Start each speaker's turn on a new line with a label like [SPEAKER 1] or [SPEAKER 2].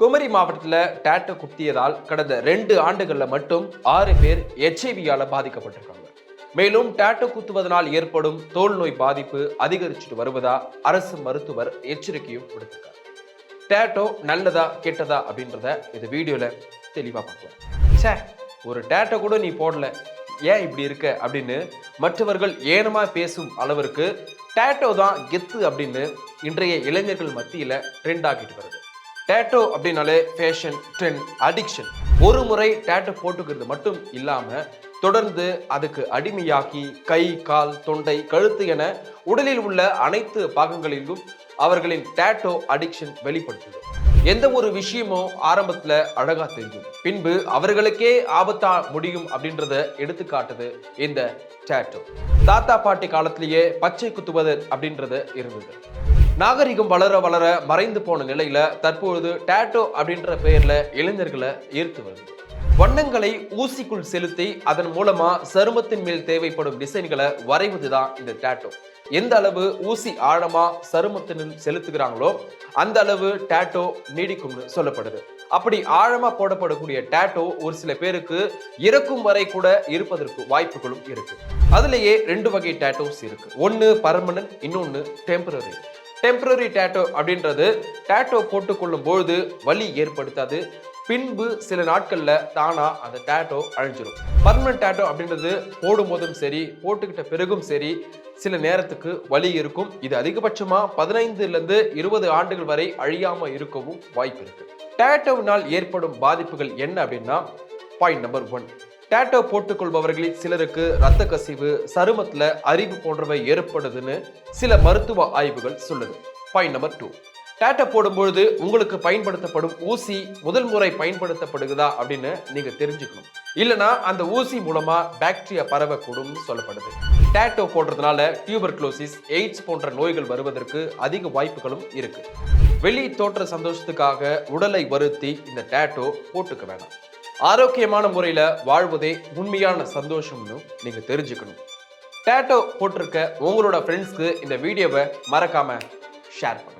[SPEAKER 1] குமரி மாவட்டத்தில் டேட்டோ குத்தியதால் கடந்த ரெண்டு ஆண்டுகளில் மட்டும் ஆறு பேர் எச்ஐவியால் பாதிக்கப்பட்டிருக்காங்க. மேலும் டேட்டோ குத்துவதனால் ஏற்படும் தோல் நோய் பாதிப்பு அதிகரிச்சுட்டு வருவதா அரசு மருத்துவர் எச்சரிக்கையும் கொடுத்திருக்கார் டேட்டோ நல்லதா கெட்டதா அப்படின்றத இந்த வீடியோவில் தெளிவாக பார்க்கலாம். ச்சே ஒரு டேட்டோ கூட நீ போடல. ஏன் இப்படி இருக்க? அப்படின்னு மற்றவர்கள் ஏனமா பேசும் அளவிற்கு டேட்டோ தான் கெத்து அப்படின்னு இன்றைய இளைஞர்கள் மத்தியில் ட்ரெண்ட் ஆகிட்டு வருது. டேட்டோ அப்படின்னாலே ஃபேஷன் ட்ரெண்ட் அடிக்ஷன் ஒரு முறை டேட்டோ போட்டுக்கிறது மட்டும் இல்லாமல் தொடர்ந்து அதுக்கு அடிமையாகி கை கால் தொண்டை கழுத்து என உடலில் உள்ள அனைத்து பாகங்களிலும் அவர்களின் டேட்டோ அடிக்ஷன் வெளிப்படுத்துது. எந்த ஒரு விஷயமும் ஆரம்பத்தில் அழகா தெரியும். பின்பு அவர்களுக்கே ஆபத்தா முடியும் அப்படின்றத எடுத்துக்காட்டுது இந்த டேட்டோ தாத்தா பாட்டி காலத்திலேயே பச்சை குத்துவது அப்படின்றது இருந்தது. நாகரிகம் வளர வளர மறைந்து போன நிலையில தற்பொழுது டேட்டோ அப்படின்ற பெயர்ல இளைஞர்களை ஈர்த்து வருது. வண்ணங்களை ஊசிக்குள் செலுத்தி அதன் மூலமா சருமத்தின் மேல் தேவைப்படும் டிசைன்களை வரைவதுதான் இந்த டேட்டோ. எந்த அளவு ஊசி ஆழமா சருமத்தினில் செலுத்துகிறாங்களோ அந்த அளவு டேட்டோ நீடிக்கும்னு சொல்லப்படுது. அப்படி ஆழமா போடப்படக்கூடிய டேட்டோ ஒரு சில பேருக்கு இறக்கும் வரை கூட இருப்பதற்கு வாய்ப்புகளும் இருக்கு. அதுலயே ரெண்டு வகை டேட்டோஸ் இருக்கு. ஒன்னு பர்மனன்ட் இன்னொன்னு டெம்பரரி டெம்பரரி டேட்டோ அப்படின்றது டேட்டோ போட்டுக்கொள்ளும் பொழுது வலி ஏற்படுத்தாது. பின்பு சில நாட்களில் தானா அந்த டேட்டோ அழிஞ்சிடும் பர்மனன்ட் டேட்டோ அப்படின்றது போடும்போதும் சரி போட்டுக்கிட்ட பிறகும் சரி சில நேரத்துக்கு வலி இருக்கும். இது அதிகபட்சமாக பதினைந்துலேருந்து இருபது ஆண்டுகள் வரை அழியாமல் இருக்கவும் வாய்ப்பு இருக்கு. டேட்டோவினால் ஏற்படும் பாதிப்புகள் என்ன அப்படின்னா பாயிண்ட் நம்பர் ஒன் டேட்டோ போட்டுக்கொள்பவர்களில் சிலருக்கு இரத்த கசிவு சருமத்தில் அரிப்பு போன்றவை ஏற்படுதுன்னு சில மருத்துவ ஆய்வுகள் சொல்லுது. பாயிண்ட் நம்பர் டூ டேட்டோ போடும்பொழுது உங்களுக்கு பயன்படுத்தப்படும் ஊசி முதல் முறை பயன்படுத்தப்படுகிறதா அப்படின்னு நீங்கள் தெரிஞ்சுக்கணும். இல்லைனா அந்த ஊசி மூலமாக பாக்டீரியா பரவக்கூடும் சொல்லப்படுது. டேட்டோ போடுறதுனால டியூபர்குலோசிஸ் எய்ட்ஸ் போன்ற நோய்கள் வருவதற்கு அதிக வாய்ப்புகளும் இருக்குது வெளி தோற்ற சந்தோஷத்துக்காக உடலை வருத்தி இந்த டேட்டோ போட்டுக்க வேணாம். ஆரோக்கியமான முறையில் வாழ்வதே உண்மையான சந்தோஷம்னு நீங்கள் தெரிஞ்சுக்கணும். டேட்டோ போட்டிருக்க உங்களோட ஃப்ரெண்ட்ஸ்க்கு இந்த வீடியோவை மறக்காமல் ஷேர் பண்ணுங்கள்